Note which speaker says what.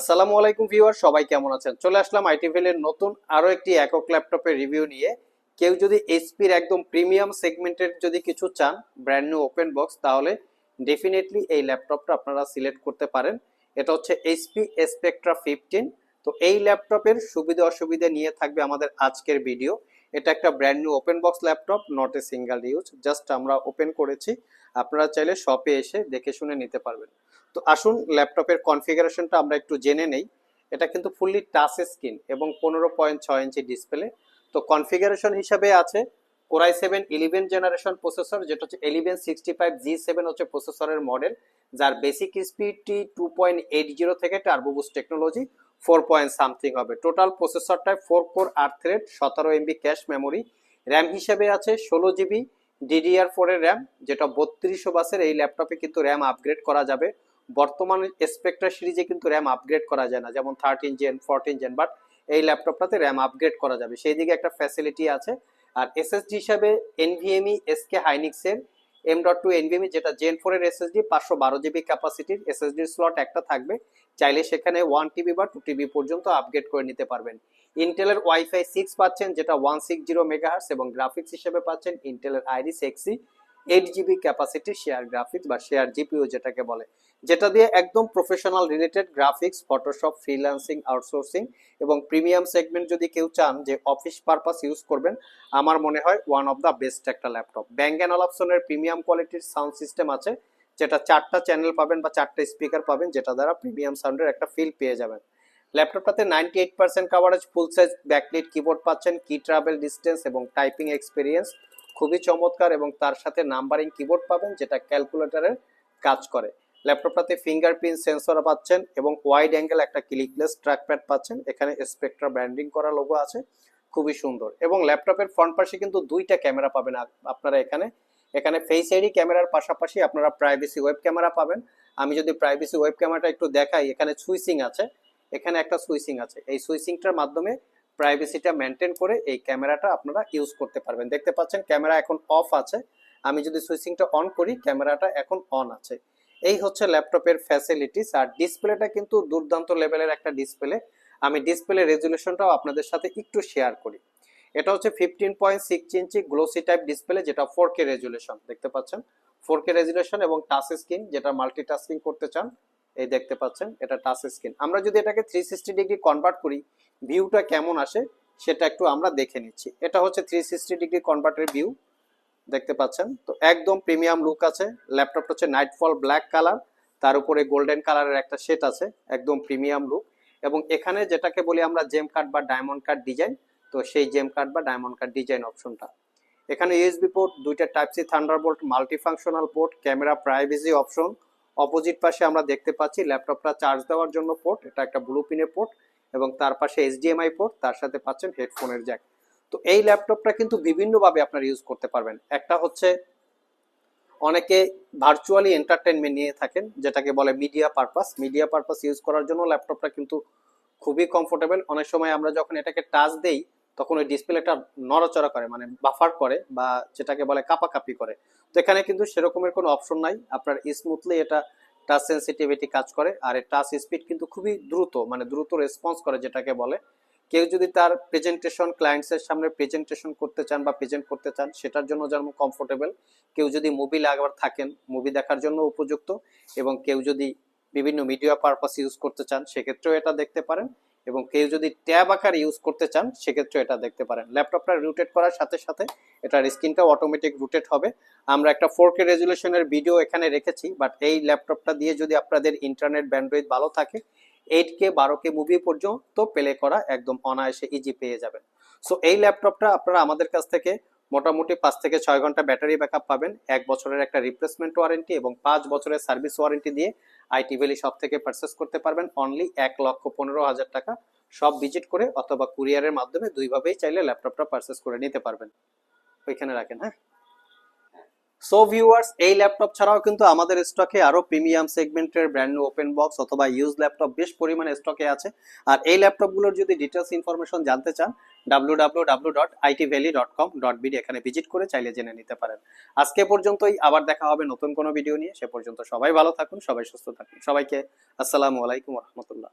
Speaker 1: আসসালামু আলাইকুম ভিউয়ার, সবাই কেমন আছেন? চলে আসলাম আইটিভিএল এর নতুন আরও একটি একক ল্যাপটপের রিভিউ নিয়ে। কেউ যদি এইচপির একদম প্রিমিয়াম সেগমেন্টের যদি কিছু চান ব্র্যান্ড নিউ ওপেন বক্স তাহলে ডেফিনেটলি এই ল্যাপটপটা আপনারা সিলেক্ট করতে পারেন। এটা হচ্ছে এইচপি স্পেকট্রা ফিফটিন তো এই ল্যাপটপের সুবিধা অসুবিধা নিয়ে থাকবে আমাদের আজকের ভিডিও। এটা একটা brand new open box laptop not a single use just আমরা ওপেন করেছি। আপনারা চাইলে শপে এসে দেখে শুনে নিতে পারবেন। তো আসুন ল্যাপটপের কনফিগারেশনটা আমরা একটু জেনে নেই। এটা কিন্তু ফুললি টাচ স্ক্রিন এবং পনেরো পয়েন্ট ছয় ইঞ্চি ডিসপ্লে। তো কনফিগারেশন হিসাবে আছে core i seven eleven generation processor, যেটা হচ্ছে eleven sixty five G seven হচ্ছে প্রসেসরের মডেল, যার বেসিক স্পিডটি টু পয়েন্ট এইট জিরো থেকে turbo boost technology four point something হবে। টোটাল প্রসেসরটায় ফোর কোর আট থ্রেড সতেরো এমবি ক্যাশ মেমোরি র্যাম হিসেবে আছে ষোলো জিবি ডিডিআর ফোরের র্যাম যেটা বত্রিশশো বাসের এই ল্যাপটপে কিন্তু র্যাম আপগ্রেড করা যাবে। বর্তমানে স্পেকট্রা সিরিজে কিন্তু র্যাম আপগ্রেড করা যায় না, যেমন thirteen gen fourteen gen but এই ল্যাপটপটাতে র্যাম আপগ্রেড করা যাবে। সেই দিকে একটা ফ্যাসিলিটি আছে, আর এসএসডি হিসাবে এনভিএমই এসকে হাইনিক্সের এম ডট টু এনভিএমই যেটা জেন ফোরের এসএসডি পাঁচশো বারো জিবি ক্যাপাসিটির এসএসডি স্লট একটা থাকবে। চাইলে সেখানে ওয়ান টিবি বা টু টিবি পর্যন্ত আপগ্রেড করে নিতে পারবেন। ইন্টেলের ওয়াইফাই সিক্স পাচ্ছেন, যেটা ওয়ান সিক্স জিরো মেগাহার্স এবং গ্রাফিক্স হিসেবে পাচ্ছেন ইন্টেলের Iris Xe eight GB capacity share graphics বা শেয়ার জিপিও যেটাকে বলে, যেটা দিয়ে একদম professional related graphics Photoshop freelancing outsourcing এবং প্রিমিয়াম সেগমেন্ট যদি কেউ চান যে অফিস পারপাস ইউজ করবেন, আমার মনে হয় ওয়ান অফ দ্য বেস্ট একটা ল্যাপটপ ব্যাঙ্গ অ্যান্ড অপশনের প্রিমিয়াম কোয়ালিটির সাউন্ড সিস্টেম আছে, যেটা চারটা চ্যানেল পাবেন বা চারটা স্পিকার পাবেন, যেটা দ্বারা প্রিমিয়াম সাউন্ডের একটা ফিল পেয়ে যাবেন। ল্যাপটপটাতে ninety eight percent coverage full size backlit keyboard পাচ্ছেন কি ট্রাভেল ডিস্টেন্স এবং টাইপিং এক্সপিরিয়েন্স খুবই চমৎকার এবং তার সাথে নাম্বারিং কিবোর্ড পাবেন যেটা ক্যালকুলেটরের কাজ করে। ল্যাপটপটাতে ফিঙ্গারপ্রিন্ট সেন্সর পাচ্ছেন এবং ওয়াইড অ্যাঙ্গেল একটা ক্লিকলেস ট্র্যাকপ্যাড পাচ্ছেন। এখানে স্পেকট্রা ব্র্যান্ডিং করা লোগো আছে, খুবই সুন্দর। এবং ল্যাপটপের ফ্রন্ট পাশে কিন্তু দুইটা ক্যামেরা পাবেন আপনারা এখানে। এখানে ফেস আইডি ক্যামেরার পাশাপাশি আপনারা প্রাইভেসি ওয়েব ক্যামেরা পাবেন। আমি যদি প্রাইভেসি ওয়েব ক্যামেরাটা একটু দেখাই, এখানে সুইচিং আছে। এখানে একটা সুইচিং আছে। এই সুইচিংটার মাধ্যমে প্রাইভেসিটা মেনটেন করে এই ক্যামেরাটা আপনারা ইউজ করতে পারবেন। দেখতে পাচ্ছেন ক্যামেরা এখন অফ আছে। আমি যদি সুইচিংটা অন করি ক্যামেরাটা এখন অন আছে। এই হচ্ছে ল্যাপটপের ফ্যাসিলিটিস আর ডিসপ্লেটা কিন্তু দুর্দান্ত লেভেলের একটা ডিসপ্লে আমি ডিসপ্লে রেজুলেশনটাও আপনাদের সাথে একটু শেয়ার করি। এটা হচ্ছে fifteen point six inch glossy type display যেটা ফোর কে রেজুলেশন দেখতে পাচ্ছেন? ফোর কে রেজুলেশন এবং টাচ স্ক্রিন যেটা মাল্টিটাস্কিং করতে চান। এই দেখতে পাচ্ছেন, এটা টাচ স্ক্রিন আমরা যদি এটাকে থ্রি সিক্সটি ডিগ্রি কনভার্ট করি ভিউটা কেমন আসে সেটা একটু আমরা দেখে নিচ্ছি। এটা হচ্ছে থ্রি সিক্সটি ডিগ্রি কনভার্টের ভিউ দেখতে পাচ্ছেন? তো একদম প্রিমিয়াম লুক আছে। ল্যাপটপটা হচ্ছে নাইটফল ব্ল্যাক কালার তার উপরে গোল্ডেন কালারের একটা সেট আছে, একদম প্রিমিয়াম লুক এবং এখানে যেটাকে বলি আমরা জেম কার্ড বা ডায়মন্ড কার্ড ডিজাইন তো সেই জেম কার্ড বা ডায়মন্ড কার্ড ডিজাইন অপশনটা এখানে ইউএসবি পোর্ট দুইটা type C Thunderbolt multifunctional port camera privacy option opposite পাশে আমরা দেখতে পাচ্ছি ল্যাপটপটা চার্জ দেওয়ার জন্য পোর্ট এটা একটা ব্লু পিনের পোর্ট এবং তার পাশে এইচডিএমআই পোর্ট তার সাথে পাচ্ছেন হেডফোনের জ্যাক তো এই ল্যাপটপটা কিন্তু বিভিন্নভাবে আপনারা ইউজ করতে পারবেন। একটা হচ্ছে, অনেকে ভার্চুয়ালি এন্টারটেনমেন্ট নিয়ে থাকেন, যেটাকে বলে media purpose media purpose use করার জন্য ল্যাপটপটা কিন্তু খুবই কমফোর্টেবল অনেক সময় আমরা যখন এটাকে টাচ দেই তখন ওই ডিসপ্লেটা নড়াচড়া করে মানে বাফার করে বা যেটাকে বলে কাপাকাপি করে। তো এখানে কিন্তু সেরকমের কোনো অপশন নাই। আপনার স্মুথলি এটা টাচ সেন্সিটিভিটি কাজ করে আর টাচ স্পিড কিন্তু খুবই দ্রুত মানে দ্রুত রেসপন্স করে যেটাকে বলে। কেউ যদি তার প্রেজেন্টেশন ক্লায়েন্টসের সামনে প্রেজেন্টেশন করতে চান বা প্রেজেন্ট করতে চান, সেটার জন্য যেমন কমফোর্টেবল কেউ যদি মুভি লাগাবার থাকেন মুভি দেখার জন্য উপযুক্ত এবং কেউ যদি বিভিন্ন মিডিয়া পারপাস ইউজ করতে চান, সেক্ষেত্রেও এটা দেখতে পারেন। এবং কেউ যদি ট্যাব আকার ইউজ করতে চান, সেক্ষেত্রে এটা দেখতে পারেন। ল্যাপটপটা রুটেট করার সাথে সাথে এটার স্ক্রিনটা অটোমেটিক রুটেট হবে। আমরা একটা ফোর কে রেজুলেশনের ভিডিও এখানে রেখেছি বাট এই ল্যাপটপটা দিয়ে যদি আপনাদের ইন্টারনেট ব্যান্ডউইথ ভালো থাকে এইট কে বারো কে মুভি পর্যন্ত প্লে করা একদম অনায়াসে ইজি পেয়ে যাবেন। সো এই ল্যাপটপটা আপনারা আমাদের কাছ থেকে মোটামুটি পাঁচ থেকে ছয় ঘণ্টা ব্যাটারি ব্যাকআপ পাবেন। এক বছরের একটা রিপ্লেসমেন্ট ওয়ারেন্টি এবং পাঁচ বছরের সার্ভিস ওয়ারেন্টি দিয়ে আইটি ভ্যালি সব থেকে পারচেস করতে পারবেন অনলি এক লক্ষ পনেরো হাজার টাকা। সব ভিজিট করে অথবা কুরিয়ারের মাধ্যমে দুইভাবেই চাইলে ল্যাপটপটা পারচেস করে নিতে পারবেন। ওইখানে রাখেন হ্যাঁ? সো ভিউয়ার্স এই ল্যাপটপ ছাড়াও কিন্তু আমাদের স্টকে আরও প্রিমিয়াম সেগমেন্টের ব্র্যান্ড নিউ ওপেন বক্স অথবা ইউজ ল্যাপটপ বেশ পরিমাণে স্টকে আছে। আর এই ল্যাপটপগুলোর যদি ডিটেলস ইনফরমেশন জানতে চান www.itvalley.com.bd এখানে ভিজিট করে চাইলে জেনে নিতে পারেন। আজকে পর্যন্তই, আবার দেখা হবে নতুন কোনো ভিডিও নিয়ে। সে পর্যন্ত সবাই ভালো থাকুন, সবাই সুস্থ থাকুন। সবাইকে আসসালামু আলাইকুম রহমতুল্লাহ।